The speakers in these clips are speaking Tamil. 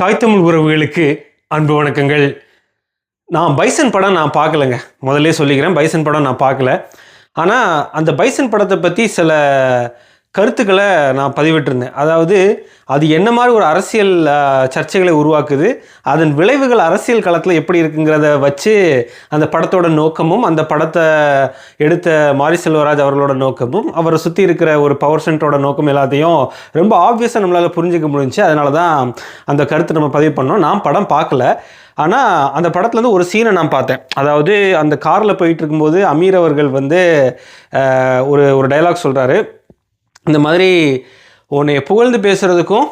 தாய் தமிழ் உறவுகளுக்கு அன்பு வணக்கங்கள். நான் பைசன் படம் நான் பார்க்கலங்க. முதல்ல சொல்லிக்கிறேன் பைசன் படம் நான் பார்க்கல. ஆனால் அந்த பைசன் படத்தை பற்றி சில கருத்துக்களை நான் பதிவிட்டிருந்தேன். அதாவது அது என்ன மாதிரி ஒரு அரசியல் சர்ச்சைகளை உருவாக்குது அதன் விளைவுகள் அரசியல் களத்தில் எப்படி இருக்குங்கிறத வச்சு அந்த படத்தோட நோக்கமும் அந்த படத்தை எடுத்த மாரி செல்வராஜ் அவர்களோட நோக்கமும் அவரை சுற்றி இருக்கிற ஒரு பவர் சென்டரோட நோக்கம் எல்லாத்தையும் ரொம்ப ஆப்வியஸாக நம்மளால் புரிஞ்சுக்க முடிஞ்சு அதனால தான் அந்த கருத்தை நம்ம பதிவு பண்ணோம். நான் படம் பார்க்கல. ஆனால் அந்த படத்துலேருந்து ஒரு சீனை நான் பார்த்தேன். அதாவது அந்த காரில் போயிட்டு இருக்கும்போது அமீர் அவர்கள் வந்து ஒரு ஒரு டைலாக் சொல்கிறாரு இந்த மாதிரி உன்னை புகழ்ந்து பேசுகிறதுக்கும்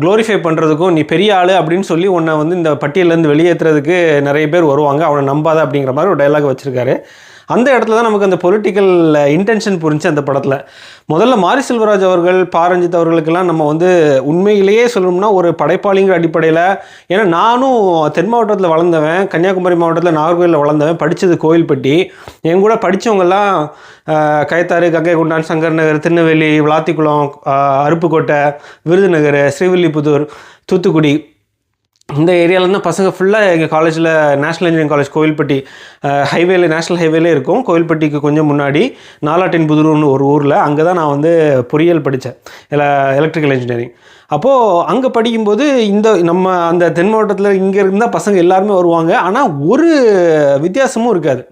க்ளோரிஃபை பண்ணுறதுக்கும் நீ பெரிய ஆள் அப்படின்னு சொல்லி உன்னை வந்து இந்த பட்டியலேருந்து வெளியேற்றுறதுக்கு நிறைய பேர் வருவாங்க. அவனை நம்பாத அப்படிங்கிற மாதிரி ஒரு டைலாக் வச்சுருக்காரு. அந்த இடத்துல தான் நமக்கு அந்த பொலிட்டிக்கல் இன்டென்ஷன் புரிஞ்சு அந்த படத்தில். முதல்ல மாரி செல்வராஜ் அவர்கள் பாரஞ்சித் அவர்களுக்கெல்லாம் நம்ம வந்து உண்மையிலேயே சொல்லணும்னா ஒரு படைப்பாளிங்கிற அடிப்படையில் ஏன்னா நானும் தென் மாவட்டத்தில் வளர்ந்தவன் கன்னியாகுமரி மாவட்டத்தில் நாகர்கோயிலில் வளர்ந்தவன் படித்தது கோயில்பட்டி. என் கூட படித்தவங்கெல்லாம் கைத்தாறு கங்கை குண்டான் சங்கர் நகர் திருநெல்வேலி விளாத்திக்குளம் அருப்புக்கோட்டை விருதுநகர் ஸ்ரீவில்லிபுத்தூர் தூத்துக்குடி. இந்த ஏரியாவில் தான் பசங்க ஃபுல்லாக எங்கள் காலேஜில் நேஷனல் இன்ஜினியரிங் காலேஜ் கோவில்பட்டி ஹைவேல நேஷனல் ஹைவேலே இருக்கும். கோவில்பட்டிக்கு கொஞ்சம் முன்னாடி நாலாட்டின் புதுரூர்னு ஒரு ஊரில் அங்கே தான் நான் வந்து பொறியியல் படித்தேன் எல எலக்ட்ரிக்கல் இன்ஜினியரிங் அப்போது அங்கே படிக்கும்போது இந்த நம்ம அந்த தென் மாவட்டத்தில் இங்கே இருந்தால் பசங்க எல்லாருமே வருவாங்க. ஆனால் ஒரு வித்தியாசமும் இருக்காது.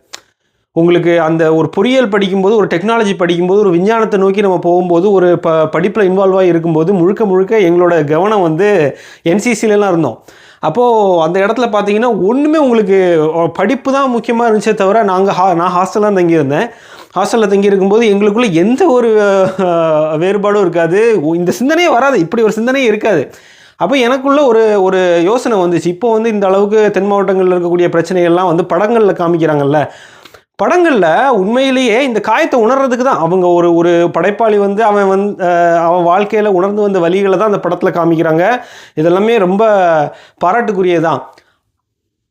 உங்களுக்கு அந்த ஒரு பொறியியல் படிக்கும்போது ஒரு டெக்னாலஜி படிக்கும்போது ஒரு விஞ்ஞானத்தை நோக்கி நம்ம போகும்போது ஒரு ப படிப்பில் இன்வால்வ் ஆகி இருக்கும்போது முழுக்க முழுக்க எங்களோட கவனம் வந்து என்சிசிலலாம் இருந்தோம். அப்போது அந்த இடத்துல பார்த்தீங்கன்னா ஒன்றுமே உங்களுக்கு படிப்பு தான் முக்கியமாக இருந்துச்சே தவிர நாங்கள் ஹா நான் ஹாஸ்டலில் தங்கியிருந்தேன். ஹாஸ்டலில் தங்கியிருக்கும்போது எங்களுக்குள்ளே எங்களுக்குள்ள எந்த ஒரு வேறுபாடும் இருக்காது. இந்த சிந்தனையே வராது. இப்படி ஒரு சிந்தனையே இருக்காது. அப்போ எனக்குள்ள ஒரு ஒரு யோசனை வந்துச்சு. இப்போ வந்து இந்த அளவுக்கு தென் மாவட்டங்களில் இருக்கக்கூடிய பிரச்சனைகள்லாம் வந்து படங்களில் காமிக்கிறாங்கல்ல. படங்களில் உண்மையிலேயே இந்த காயத்தை உணர்றதுக்கு தான். அவங்க ஒரு ஒரு படைப்பாளி வந்து அவன் வந்து அவன் வாழ்க்கையில் உணர்ந்து வந்த வழிகளை தான் அந்த படத்தில் காமிக்கிறாங்க. இதெல்லாமே ரொம்ப பாராட்டுக்குரியதான்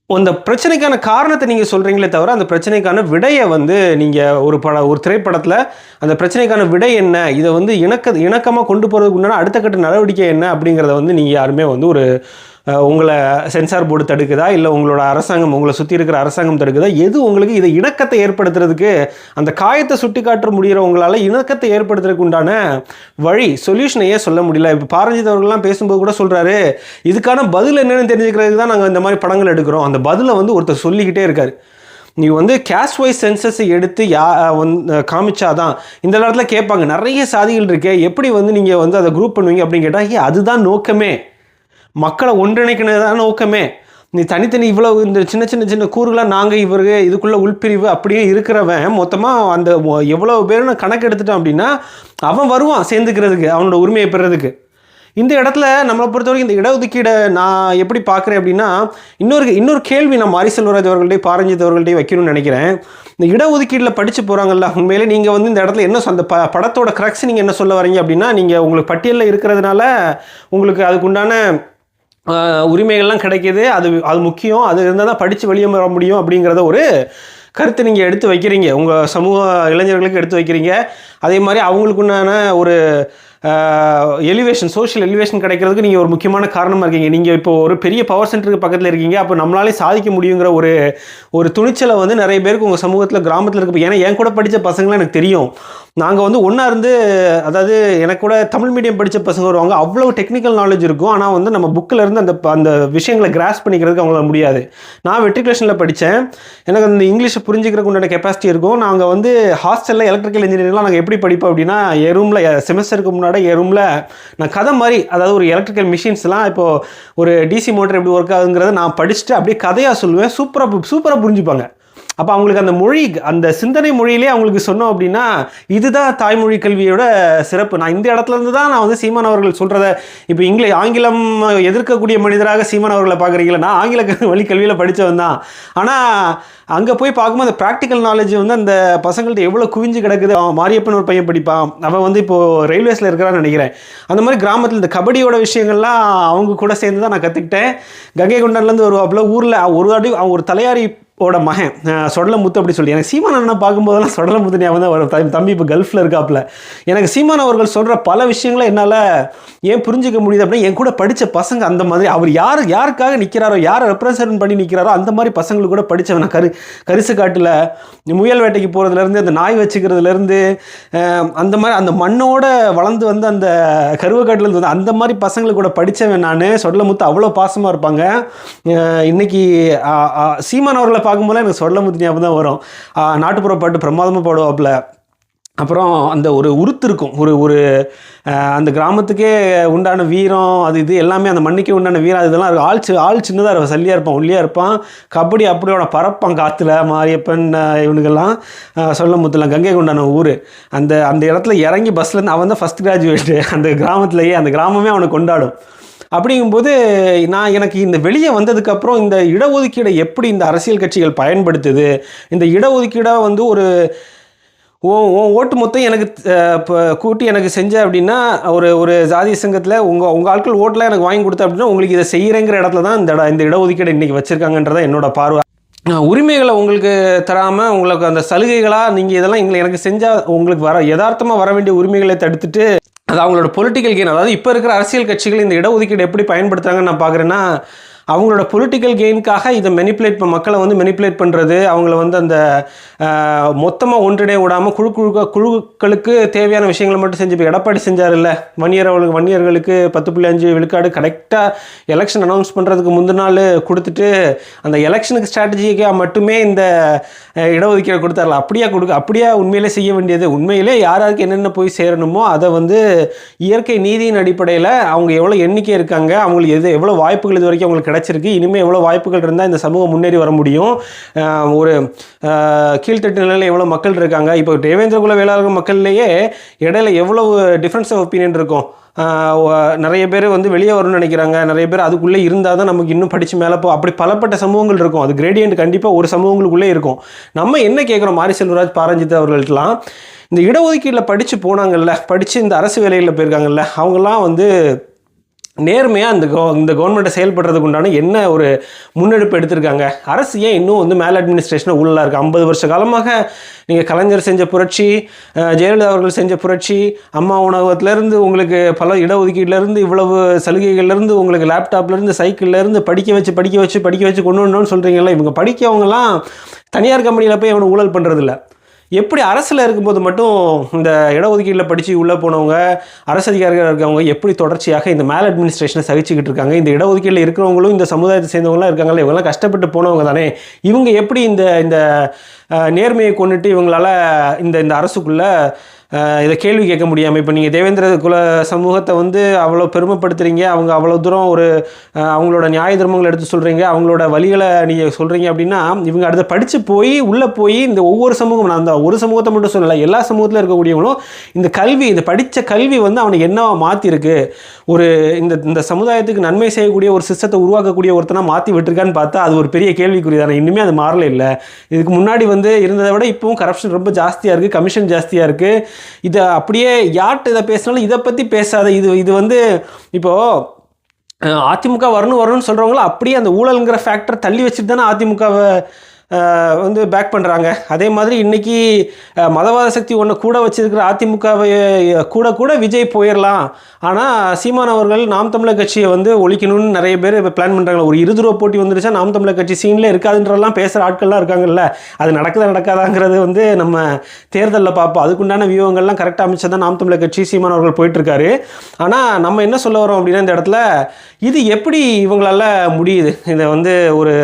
அந்த பிரச்சனைக்கான காரணத்தை நீங்கள் சொல்கிறீங்களே தவிர அந்த பிரச்சனைக்கான விடையை வந்து நீங்கள் ஒரு பட ஒரு திரைப்படத்தில் அந்த பிரச்சனைக்கான விடை என்ன? இதை வந்து இணக்க இணக்கமாக கொண்டு போகிறதுக்கு உண்டான அடுத்த கட்ட நடவடிக்கை என்ன? அப்படிங்கிறத வந்து நீங்கள் யாருமே வந்து ஒரு உங்களை சென்சார் போர்டு தடுக்குதா? இல்லை உங்களோட அரசாங்கம் உங்களை சுற்றி இருக்கிற அரசாங்கம் தடுக்குதா? எது உங்களுக்கு இதை இணக்கத்தை ஏற்படுத்துறதுக்கு அந்த காயத்தை சுட்டி காட்ட முடிகிற உங்களால் இணக்கத்தை ஏற்படுத்துறதுக்கு உண்டான வழி சொல்யூஷனையே சொல்ல முடியல. இப்போ பாரஞ்சித் அவர்கள்லாம் பேசும்போது கூட சொல்கிறாரு இதுக்கான பதில் என்னென்னு தெரிஞ்சுக்கிறதுக்கு தான் நாங்கள் இந்த மாதிரி படங்கள் எடுக்கிறோம். அந்த பதிலை வந்து ஒருத்தர் சொல்லிக்கிட்டே இருக்காரு. நீ வந்து கேஷ் வைஸ் சென்சஸை எடுத்து யா வந்து காமிச்சாதான் இந்த இடத்துல கேட்பாங்க நிறைய சாதிகள் இருக்கே எப்படி வந்து நீங்கள் வந்து அதை குரூப் பண்ணுவீங்க? அப்படின்னு கேட்டால் அதுதான் நோக்கமே. மக்களை ஒன்றிணைக்கிறது தான் நோக்கமே. நீ தனித்தனி இவ்வளோ இந்த சின்ன சின்ன சின்ன கூறுகளாக நாங்கள் இவர் இதுக்குள்ளே உள்பிரிவு அப்படியே இருக்கிறவன் மொத்தமாக அந்த எவ்வளோ எவ்வளவு பேர்னு கணக்கு எடுத்துட்டான் அப்படின்னா அவன் வருவான் சேர்ந்துக்கிறதுக்கு அவனோட உரிமையை பெறதுக்கு. இந்த இடத்துல நம்மளை பொறுத்த வரைக்கும் இந்த இடஒதுக்கீடை நான் எப்படி பார்க்குறேன் அப்படின்னா இன்னொரு இன்னொரு கேள்வி நான் மாரி செல்வராஜ் அவர்கள்ட்டே பாரஞ்சித் அவர்கள்ட்டே வைக்கணும்னு நினைக்கிறேன். இந்த இடஒதுக்கீட்டில் படித்து போகிறாங்கல்ல உண்மையிலே நீங்கள் வந்து இந்த இடத்துல என்ன அந்த ப படத்தோட க்ரக்ஸ் நீங்கள் என்ன சொல்ல வரீங்க அப்படின்னா நீங்கள் உங்களுக்கு பட்டியலில் இருக்கிறதுனால உங்களுக்கு அதுக்குண்டான உரிமைகள்லாம் கிடைக்கிது. அது அது முக்கியம். அது இருந்தால் தான் படித்து வெளியே வர முடியும் அப்படிங்கிறத ஒரு கருத்தை நீங்கள் எடுத்து வைக்கிறீங்க. உங்கள் சமூக இளைஞர்களுக்கு எடுத்து வைக்கிறீங்க. அதே மாதிரி அவங்களுக்குண்டான ஒரு எலிவேஷன் சோஷியல் எலிவேஷன் கிடைக்கிறதுக்கு நீங்கள் ஒரு முக்கியமான காரணமாக இருக்கீங்க. நீங்கள் இப்போ ஒரு பெரிய பவர் சென்டருக்கு பக்கத்தில் இருக்கீங்க. அப்போ நம்மளாலே சாதிக்க முடியுங்கிற ஒரு ஒரு துணிச்சலை வந்து நிறைய பேருக்கு உங்கள் சமூகத்தில் கிராமத்தில் இருக்க. ஏன்னா என் கூட படித்த பசங்களாம் எனக்கு தெரியும். நாங்கள் வந்து ஒன்றா இருந்து அதாவது எனக்கு கூட தமிழ் மீடியம் படித்த பசங்க வருவாங்க. அவ்வளோ டெக்னிக்கல் நாலேஜ் இருக்கும். ஆனால் வந்து நம்ம புக்கில் இருந்து அந்த அந்த விஷயங்களை கிராஸ் பண்ணிக்கிறதுக்கு அவங்களால முடியாது. நான் வெட்ரிகுலேஷனில் படித்தேன் எனக்கு அந்த இங்கிலீஷை புரிஞ்சுக்கிறதுக்கு உண்டான கெப்பாசிட்டி இருக்கும். நாங்கள் வந்து ஹாஸ்டலில் எலக்ட்ரிக்கல் இன்ஜினியரிங்லாம் நாங்கள் எப்படி படிப்போம் அப்படின்னா என் ரூமில் செமஸ்டருக்கு முன்னாடி என் ரூமில் நான் கதை மாதிரி அதாவது ஒரு எலக்ட்ரிக்கல் மிஷின்ஸ்லாம் இப்போது ஒரு டிசி மோட்டர் எப்படி ஒர்க் ஆகுங்கிறத நான் படிச்சுட்டு அப்படியே கதையாக சொல்லுவேன். சூப்பராக சூப்பராக புரிஞ்சுப்பாங்க. அப்போ அவங்களுக்கு அந்த மொழி அந்த சிந்தனை மொழியிலே அவங்களுக்கு சொன்னோம் அப்படின்னா இதுதான் தாய்மொழி கல்வியோட சிறப்பு. நான் இந்த இடத்துல இருந்து தான் நான் வந்து சீமான் அவர்கள் சொல்கிறத இப்போ இங்கிலீஷ் ஆங்கிலம் எதிர்க்கக்கூடிய மனிதராக சீமான் அவர்களை பார்க்குறீங்களா? நான் ஆங்கில வழி கல்வியில் படித்தவன் தான். ஆனால் அங்கே போய் பார்க்கும்போது அந்த ப்ராக்டிக்கல் நாலேஜ் வந்து அந்த பசங்கள்ட்ட எவ்வளோ குவிஞ்சு கிடக்குது? அவன் மாரியப்பன் ஒரு பையன் படிப்பான். அவன் வந்து இப்போது ரயில்வேஸில் இருக்கிறான்னு நினைக்கிறேன். அந்த மாதிரி கிராமத்தில் இந்த கபடியோட விஷயங்கள்லாம் அவங்க கூட சேர்ந்து தான் நான் கற்றுக்கிட்டேன் கங்கை கொண்டான்லேருந்து வருவாப்புல ஊரில் ஒரு வாட்டி அவன் ஒரு தலையாரி ஓட மகன் சொடலமுத்து அப்படி சொல்லி எனக்கு சீமான் அண்ணா பார்க்கும்போதெல்லாம் சொடலமுத்து ஞாபகம் தான் வரும். தம்பி- தம்பி இப்போ கல்ஃபில் இருக்காப்புல. எனக்கு சீமான் அவர்கள் சொல்கிற பல விஷயங்களை என்னால் ஏன் புரிஞ்சிக்க முடியுது அப்படின்னா என் கூட படித்த பசங்க அந்த மாதிரி அவர் யார் யாருக்காக நிற்கிறாரோ யாரை ரெப்ரசன்ட் பண்ணி நிற்கிறாரோ அந்த மாதிரி பசங்களுக்கு கூட படித்தவன் நான். கரு கரிசு காட்டில் முயல் வேட்டைக்கு போகிறதுலேருந்து அந்த நாய் வச்சுக்கிறதுலேருந்து அந்த மாதிரி அந்த மண்ணோட வளர்ந்து வந்து அந்த கருவக்காட்டிலேருந்து வந்து அந்த மாதிரி பசங்களுக்கு கூட படித்தவன் நான். சொடலமுத்து அவ்வளோ பாசமாக இருப்பாங்க. இன்றைக்கி இன்னைக்கு சீமான் அவர்களை பார்க்கும்போது எனக்கு சொடலமுத்து ஞாபகம் தான் வரும். நாட்டுப்புற பாட்டு பிரமாதமாக பாடுவாப்பில். அப்புறம் அந்த ஒரு உருத்து இருக்கும். ஒரு ஒரு அந்த கிராமத்துக்கே உண்டான வீரம் அது இது எல்லாமே அந்த மண்ணுக்கே உண்டான வீரம் அது இதெல்லாம் ஆள் சி ஆள் சின்னதாக இருப்பான் சல்லியாக இருப்பான் ஒல்லியாக இருப்பான். கபடி அப்படியோட பறப்பான் காற்றுல மாரியப்பன் இவனுக்கெல்லாம் இவனுங்கெல்லாம். அஹ், சொல்லமுத்துலாம் கங்கை கொண்டான ஊர். அந்த அந்த இடத்துல இறங்கி பஸ்லேருந்து அவன் தான் ஃபஸ்ட் கிராஜுவேட்டு அந்த கிராமத்துலேயே அந்த கிராமமே அவனை கொண்டாடும். அப்படிங்கும்போது நான் எனக்கு இந்த வெளியே வந்ததுக்கப்புறம் இந்த இடஒதுக்கீடை எப்படி இந்த அரசியல் கட்சிகள் பயன்படுத்துது? இந்த இடஒதுக்கீடாக வந்து ஒரு ஓ உன் ஓட்டு மொத்தம் எனக்கு இப்போ கூட்டி எனக்கு செஞ்ச அப்படின்னா ஒரு ஒரு ஜாதி சங்கத்தில் உங்கள் உங்கள் ஆட்கள் ஓட்டெலாம் எனக்கு வாங்கி கொடுத்த அப்படின்னா உங்களுக்கு இதை செய்கிறேங்கிற இடத்துல தான் இந்த இட- இந்த இடஒதுக்கீடு இன்றைக்கி வச்சுருக்காங்கன்றதான் என்னோட பார்வை. உரிமைகளை உங்களுக்கு தராமல் உங்களுக்கு அந்த சலுகைகளாக நீங்கள் இதெல்லாம் எங்களை எனக்கு செஞ்சால் உங்களுக்கு வர யதார்த்தமாக வர வேண்டிய உரிமைகளை தடுத்துட்டு அது அவங்களோட பொலிட்டிக்கல் கெயின் அதாவது இப்போ இருக்கிற அரசியல் கட்சிகள் இந்த இடஒதுக்கீடு எப்படி பயன்படுத்துகிறாங்கன்னு நான் பார்க்குறேன்னா அவங்களோட பொலிட்டிக்கல் கெயினுக்காக இதை மெனிப்புலேட் மக்களை வந்து மெனிப்புலேட் பண்ணுறது அவங்கள வந்து அந்த மொத்தமாக ஒன்றிணைய விடாமல் குழு குழு குழுக்களுக்கு தேவையான விஷயங்களை மட்டும் செஞ்சு இப்போ எடப்பாடி செஞ்சார் இல்லை வன்னியர் அவளுக்கு வன்னியர்களுக்கு பத்து புள்ளி அஞ்சு விழுக்காடு கரெக்டாக எலெக்ஷன் அனௌன்ஸ் பண்ணுறதுக்கு முந்தின நாள் கொடுத்துட்டு அந்த எலெக்ஷனுக்கு ஸ்ட்ராட்டஜிக்காக மட்டுமே இந்த இடஒதுக்கீடு கொடுத்தார்ல அப்படியே கொடுக்க அப்படியே உண்மையிலே செய்ய வேண்டியது? உண்மையிலே யார் யாருக்கு என்னென்ன போய் சேரணுமோ அதை வந்து இயற்கை நீதியின் அடிப்படையில் அவங்க எவ்வளோ எண்ணிக்கை இருக்காங்க அவங்களுக்கு எது எவ்வளோ வாய்ப்புகள் இது வரைக்கும் அவங்களுக்கு கிடச்சிருக்கு. இனிமேல் எவ்வளோ வாய்ப்புகள் இருந்தால் இந்த சமூகம் முன்னேறி வர முடியும். ஒரு கீழ்த்தட்டு நிலையில் எவ்வளோ மக்கள் இருக்காங்க. இப்போ தேவேந்திர குல வேளாளர் மக்கள்லேயே இடையில எவ்வளவு டிஃப்ரென்ஸ் ஆஃப் ஒப்பீனியன் இருக்கும். நிறைய பேர் வந்து வெளியே வரணும்னு நினைக்கிறாங்க. நிறைய பேர் அதுக்குள்ளே இருந்தால் தான் நமக்கு இன்னும் படித்து மேலே போ அப்படி பலப்பட்ட சமூகங்கள் இருக்கும். அது கிரேடியன்ட் கண்டிப்பாக ஒரு சமூகங்களுக்குள்ளே இருக்கும். நம்ம என்ன கேட்குறோம்? மாரி செல்வராஜ் பாரஞ்சித் அவர்கள்ட்டலாம். இந்த இடஒதுக்கீட்டில் படித்து போனாங்கல்ல படித்து இந்த அரசு வேலைகளில் போயிருக்காங்கல்ல அவங்கெல்லாம் வந்து நேர்மையாக இந்த கோ இந்த கவர்மெண்ட்டை செயல்படுறதுக்கு உண்டான என்ன ஒரு முன்னெடுப்பு எடுத்திருக்காங்க? அரசு ஏன் இன்னும் வந்து மேல் அட்மினிஸ்ட்ரேஷனை உள்ளா இருக்குது ஐம்பது வருஷ காலமாக நீங்கள் கலைஞர் செஞ்ச புரட்சி ஜெயலலிதா அவர்கள் செஞ்ச புரட்சி அம்மா உணவகத்துலேருந்து உங்களுக்கு பல இடஒதுக்கீட்டிலேருந்து இவ்வளவு சலுகைகள்லேருந்து உங்களுக்கு லேப்டாப்லேருந்து சைக்கிள்லேருந்து படிக்க வச்சு படிக்க வச்சு படிக்க வச்சு கொண்டு வரணும்னு சொல்கிறீங்களா இவங்க படிக்கவங்கலாம் தனியார் கம்பெனியில் போய் அவனை ஊழல் பண்ணுறதில்ல எப்படி அரசில் இருக்கும்போது மட்டும் இந்த இடஒதுக்கீட்டில் படித்து உள்ளே போனவங்க அரசு அதிகாரிகள் இருக்கவங்க எப்படி தொடர்ச்சியாக இந்த மேல் அட்மினிஸ்ட்ரேஷனை சகிச்சுக்கிட்டு இருக்காங்க? இந்த இடஒதுக்கீட்டில் இருக்கிறவங்களும் இந்த சமுதாயத்தை சேர்ந்தவங்களாம் இருக்காங்களே இவங்கெல்லாம் கஷ்டப்பட்டு போனவங்க தானே. இவங்க எப்படி இந்த இந்த நேர்மையை கொண்டுட்டு இவங்களால இந்த இந்த அரசுக்குள்ளே இதை கேள்வி கேட்க முடியாமல் இப்போ நீங்கள் தேவேந்திர குல சமூகத்தை வந்து அவ்வளோ பெருமைப்படுத்துகிறீங்க அவங்க அவ்வளோ தூரம் ஒரு அவங்களோட நியாய தர்மங்களை எடுத்து சொல்கிறீங்க அவங்களோட வழிகளை நீங்கள் சொல்கிறீங்க அப்படின்னா இவங்க அடுத்து படித்து போய் உள்ளே போய் இந்த ஒவ்வொரு சமூகம் நான் அந்த ஒரு சமூகத்தை மட்டும் சொல்லலை எல்லா சமூகத்தில் இருக்கக்கூடியவங்களும் இந்த கல்வி இந்த படித்த கல்வி வந்து அவனை என்னவா மாற்றிருக்கு ஒரு இந்த இந்த சமுதாயத்துக்கு நன்மை செய்யக்கூடிய ஒரு சிஸ்டத்தை உருவாக்கக்கூடிய ஒருத்தனா மாற்றி விட்டுருக்கான்னு பார்த்தா அது ஒரு பெரிய கேள்விக்குரியதான இன்னுமே அது மாறல இல்லை. இதுக்கு முன்னாடி வந்து இருந்ததை விட இப்போவும் கரப்ஷன் ரொம்ப ஜாஸ்தியாக இருக்குது கமிஷன் ஜாஸ்தியாக இருக்குது இதை அப்படியே யார்கிட்ட இதை பேசினாலும் இதை பற்றி பேசாத இது இது வந்து இப்போது அதிமுக வரணும் வரணும்னு சொல்கிறவங்களும் அப்படியே அந்த ஊழல்ங்கிற ஃபேக்டர் தள்ளி வச்சுட்டு தானே அதிமுகவை வந்து பேக் பண்ணுறாங்க அதே மாதிரி இன்னைக்கு மதவாத சக்தி ஒன்று கூட வச்சுருக்கிற அதிமுகவை கூட கூட விஜய் போயிடலாம் ஆனால் சீமான் அவர்கள் நாம் தமிழர் கட்சியை வந்து ஒழிக்கணும்னு நிறைய பேர் இப்போ பிளான் பண்ணுறாங்க ஒரு இருபது ரூபா போட்டி வந்துருச்சா நாம் தமிழர் கட்சி சீனில் இருக்காதுன்றலாம் பேசுகிற ஆட்கள்லாம் இருக்காங்கல்ல. அது நடக்குதா நடக்காதாங்கிறது வந்து நம்ம தேர்தலில் பார்ப்போம். அதுக்குண்டான வியூகங்கள்லாம் கரெக்டாக அமைச்சா தான் நாம் தமிழர் கட்சி சீமான் அவர்கள் போயிட்டுருக்காரு. ஆனால் நம்ம என்ன சொல்ல வரோம் அப்படின்னா இந்த இடத்துல இது எப்படி இவங்களால முடியுது? இதை வந்து ஒரு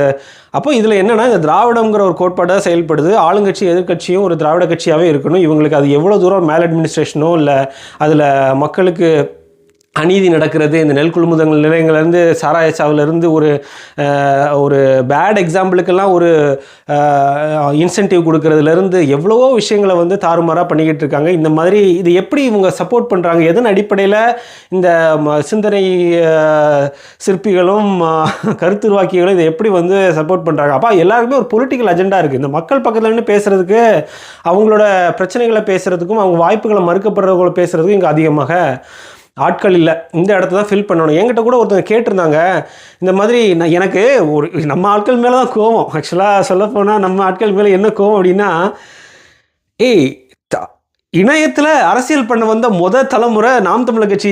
அப்போ இதில் என்னென்னா இந்த திராவிடங்கிற ஒரு கோட்பாடாக செயல்படுது. ஆளுங்கட்சி எதிர்க்கட்சியும் ஒரு திராவிட கட்சியாகவே இருக்கணும். இவங்களுக்கு அது எவ்வளோ தூரம் மேல் அட்மினிஸ்ட்ரேஷனோ இல்லை அதில் மக்களுக்கு அநீதி நடக்கிறது. இந்த நெல் கொள்முதல் நிலையங்கள்லேருந்து சாராயசாவிலேருந்து ஒரு ஒரு பேட் எக்ஸாம்பிளுக்கெல்லாம் ஒரு இன்சென்டிவ் கொடுக்கறதுலேருந்து எவ்வளவோ விஷயங்களை வந்து தாறுமாறாக பண்ணிக்கிட்டு இருக்காங்க. இந்த மாதிரி இது எப்படி இவங்க சப்போர்ட் பண்ணுறாங்க எதன் அடிப்படையில் இந்த ம- சிந்தனை சிற்பிகளும் கருத்துருவாக்கிகளும் இதை எப்படி வந்து சப்போர்ட் பண்ணுறாங்க அப்போ எல்லாருக்குமே ஒரு பொலிட்டிக்கல் அஜெண்டா இருக்குது இந்த மக்கள் பக்கத்துலேருந்து நின்று பேசுகிறதுக்கு அவங்களோட பிரச்சனைகளை பேசுகிறதுக்கும் அவங்க வாய்ப்புகளை மறுக்கப்படுறவங்கள பேசுகிறதுக்கும் இங்கே அதிகமாக ஆட்கள் இல்லை. இந்த இடத்த தான் ஃபில் பண்ணணும். என்கிட்ட கூட ஒருத்தவங்க கேட்டிருந்தாங்க. இந்த மாதிரி நான் எனக்கு ஒரு நம்ம ஆட்கள் மேலே தான் கோவம். ஆக்சுவலாக சொல்லப்போனால் நம்ம ஆட்கள் மேலே என்ன கோவம் அப்படின்னா ஏய் த- இணையத்தில் அரசியல் பண்ண வந்த முத தலைமுறை நாம் தமிழர் கட்சி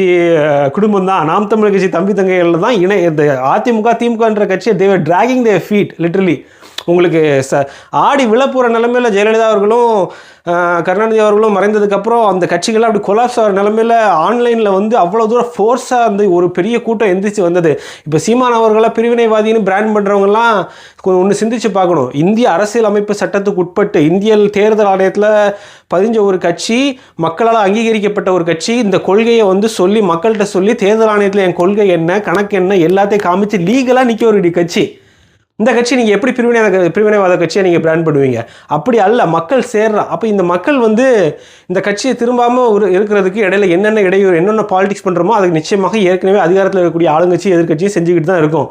குடும்பம் தான். நாம் தமிழர் கட்சி தம்பி தங்கைகள் தான் இணை இந்த அதிமுக திமுகன்ற கட்சியை they are dragging the feet literally உங்களுக்கு ச ஆடி விழப்போகிற நிலமையில் ஜெயலலிதா அவர்களும் கருணாநிதி அவர்களும் மறைந்ததுக்கப்புறம் அந்த கட்சிகள்லாம் அப்படி கொலாப்ஸ் ஆகிற நிலமையில ஆன்லைனில் வந்து அவ்வளோ தூரம் ஃபோர்ஸாக வந்து ஒரு பெரிய கூட்டம் எந்திரிச்சு வந்தது. இப்போ சீமான் அவர்களாக பிரிவினைவாதின்னு பிராண்ட் பண்ணுறவங்கலாம் ஒன்று சிந்திச்சு பார்க்கணும். இந்திய அரசியல் அமைப்பு சட்டத்துக்கு உட்பட்டு இந்திய தேர்தல் ஆணையத்தில் பதிஞ்ச ஒரு கட்சி மக்களால் அங்கீகரிக்கப்பட்ட ஒரு கட்சி இந்த கொள்கையை வந்து சொல்லி மக்கள்கிட்ட சொல்லி தேர்தல் ஆணையத்தில் என் கொள்கை என்ன கணக்கு என்ன எல்லாத்தையும் காமிச்சு லீகலாக நிற்க ஒரு கட்சி. இந்த கட்சி நீங்கள் எப்படி பிரிவினை பிரிவினைவாத கட்சியை நீங்கள் பிளான் பண்ணுவீங்க? அப்படி அல்ல மக்கள் சேர்றா. அப்போ இந்த மக்கள் வந்து இந்த கட்சியை திரும்பாமல் ஒரு இருக்கிறதுக்கு இடையில என்னென்ன இடையூறு என்னென்ன பாலிடிக்ஸ் பண்ணுறோமோ அதுக்கு நிச்சயமாக ஏற்கனவே அதிகாரத்தில் இருக்கக்கூடிய ஆளுங்கட்சி எதிர்க்கட்சியும் செஞ்சுக்கிட்டு தான் இருக்கும்.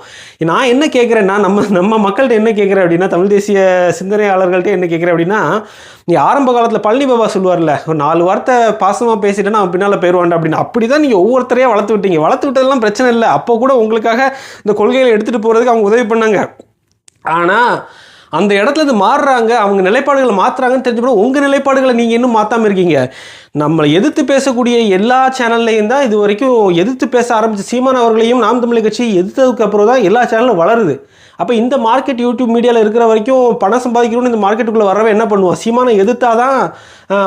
நான் என்ன கேட்குறேன்னா நம்ம நம்ம மக்கள்கிட்ட என்ன கேட்குறேன் அப்படின்னா தமிழ் தேசிய சிந்தனையாளர்கள்ட்ட என்ன கேட்குறேன் அப்படின்னா நீ ஆரம்ப காலத்தில் பழனி பாபா சொல்லுவார்ல ஒரு நாலு வார்த்தை பாசமாக பேசிட்டேன்னா அவன் பின்னால் போயிடுவான்டா அப்படின்னு. அப்படி தான் நீங்கள் ஒவ்வொருத்தரையா வளர்த்து விட்டீங்க. வளர்த்து விட்டதெல்லாம் பிரச்சனை இல்லை. அப்போ கூட உங்களுக்காக இந்த கொள்கைகளை எடுத்துகிட்டு போகிறதுக்கு அவங்க உதவி பண்ணாங்க. ஆனால் அந்த இடத்துல இது மாறுறாங்க அவங்க நிலைப்பாடுகளை மாற்றுறாங்கன்னு தெரிஞ்சப்போ உங்கள் நிலைப்பாடுகளை நீங்கள் இன்னும் மாற்றாமல் இருக்கீங்க. நம்மளை எதிர்த்து பேசக்கூடிய எல்லா சேனல்லையும் தான் இது வரைக்கும் எதிர்த்து பேச ஆரம்பித்த சீமான் அவர்களையும் நாம் தமிழ் கட்சி எதிர்த்ததுக்கு அப்புறம் தான் எல்லா சேனலும் வளருது. அப்போ இந்த மார்க்கெட் யூடியூப் மீடியாவில் இருக்கிற வரைக்கும் பணம் சம்பாதிக்கணும்னு இந்த மார்க்கெட்டுக்குள்ளே வரவே என்ன பண்ணுவான்? சீமானை எதிர்த்தா தான்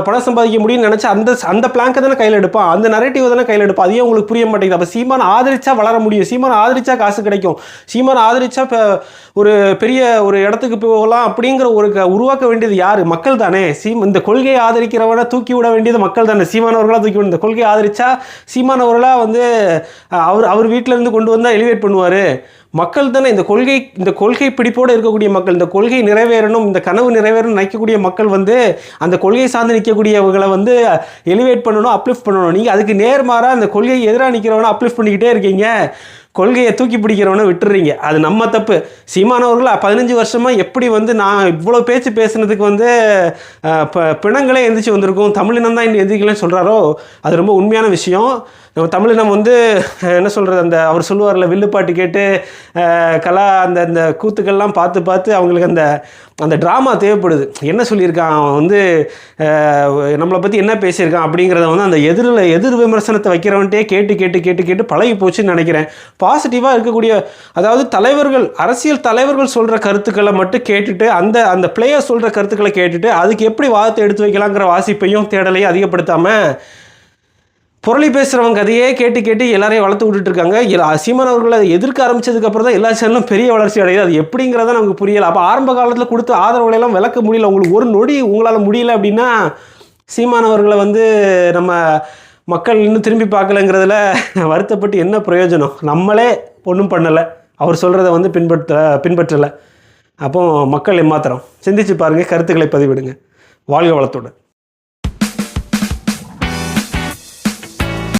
பணம் சம்பாதிக்க முடியும்னு நினச்சா அந்த அந்த பிளாங்கை தானே கையில் எடுப்பான். அந்த நரேட்டிவ் தானே கையில் எடுப்பான். அதையும் உங்களுக்கு புரிய மாட்டேங்குது. அப்போ சீமானை ஆதரிச்சா வளர முடியும். சீமானை ஆதரிச்சா காசு கிடைக்கும். சீமானை ஆதரிச்சா இப்போ ஒரு பெரிய ஒரு இடத்துக்கு போகலாம் அப்படிங்கிற ஒரு க- உருவாக்க வேண்டியது யார்? மக்கள் தானே. சீம் இந்த கொள்கையை ஆதரிக்கிறவனை தூக்கி விட வேண்டியது மக்கள் தானே. சீமானவர்களாக தூக்கி விட இந்த கொள்கையை ஆதரிச்சா சீமானவர்களாக வந்து அவர் அவர் வீட்டில் இருந்து கொண்டு வந்தால் எலிவேட் பண்ணுவார். மக்கள் தானே இந்த கொள்கை இந்த கொள்கை பிடிப்போடு இருக்கக்கூடிய மக்கள் இந்த கொள்கை நிறைவேறணும் இந்த கனவு நிறைவேறணும் நினைக்கக்கூடிய மக்கள் வந்து அந்த கொள்கை சார்ந்து நிற்கக்கூடியவங்களை வந்து எலிவேட் பண்ணணும் அப்லிஃப்ட் பண்ணணும். நீங்கள் அதுக்கு நேர்மாறாக அந்த கொள்கை எதிராக நிற்கிறவனை அப்லிஃப்ட் பண்ணிக்கிட்டே இருக்கீங்க. கொள்கையை தூக்கி பிடிக்கிறவனை விட்டுறீங்க. அது நம்ம தப்பு. சீமானவர்கள் பதினஞ்சு வருஷமாக எப்படி வந்து நான் இவ்வளோ பேச்சு பேசுனதுக்கு வந்து ப- பிணங்களே எந்திரிச்சு வந்திருக்கும். தமிழினம் தான் இன்னும் எந்திரிக்கலன்னு சொல்கிறாரோ அது ரொம்ப உண்மையான விஷயம். நம்ம தமிழினம் வந்து என்ன சொல்கிறது அந்த அவர் சொல்லுவார்ல வில்லுப்பாட்டு கேட்டு கலா அந்த அந்த கூத்துக்கள்லாம் பார்த்து பார்த்து அவங்களுக்கு அந்த அந்த ட்ராமா தேவைப்படுது. என்ன சொல்லியிருக்கான்? அவன் வந்து நம்மளை பற்றி என்ன பேசியிருக்கான் அப்படிங்கிறத வந்து அந்த எதிரில் எதிர் விமர்சனத்தை வைக்கிறவன்ட்டே கேட்டு கேட்டு கேட்டு கேட்டு பழகி போச்சுன்னு நினைக்கிறேன். பாசிட்டிவாக இருக்கக்கூடிய அதாவது தலைவர்கள் அரசியல் தலைவர்கள் சொல்கிற கருத்துக்களை மட்டும் கேட்டுட்டு அந்த அந்த பிளேயர் சொல்கிற கருத்துக்களை கேட்டுட்டு அதுக்கு எப்படி வாதத்தை எடுத்து வைக்கலாங்கிற வாசிப்பையும் தேடலையும் அதிகப்படுத்தாமல் புரளி பேசுகிறவங்க கதையே கேட்டு கேட்டு எல்லாரையும் வளர்த்து விட்டுட்டு இருக்காங்க. சீமான் அவர்களை எதிர்க்க ஆரம்பிச்சதுக்கப்புறம் தான் எல்லா சேனலும் பெரிய வளர்ச்சி அடையுது. அது எப்படிங்கிறத நமக்கு புரியல. அப்போ ஆரம்ப காலத்தில் கொடுத்து ஆதரவுகளை எல்லாம் விளக்க முடியல. உங்களுக்கு ஒரு நொடி உங்களால் முடியல அப்படின்னா சீமான் அவர்களை வந்து நம்ம மக்கள் இன்னும் திரும்பி பார்க்கலங்கிறதுல வருத்தப்பட்டு என்ன பிரயோஜனம்? நம்மளே ஒன்றும் பண்ணலை. அவர் சொல்கிறத வந்து பின்பற்ற பின்பற்றலை. அப்போ மக்கள் ஏமாத்திரம் சிந்திச்சு பாருங்கள் கருத்துக்களை பதிவிடுங்க. வாழ்க வளத்துடன்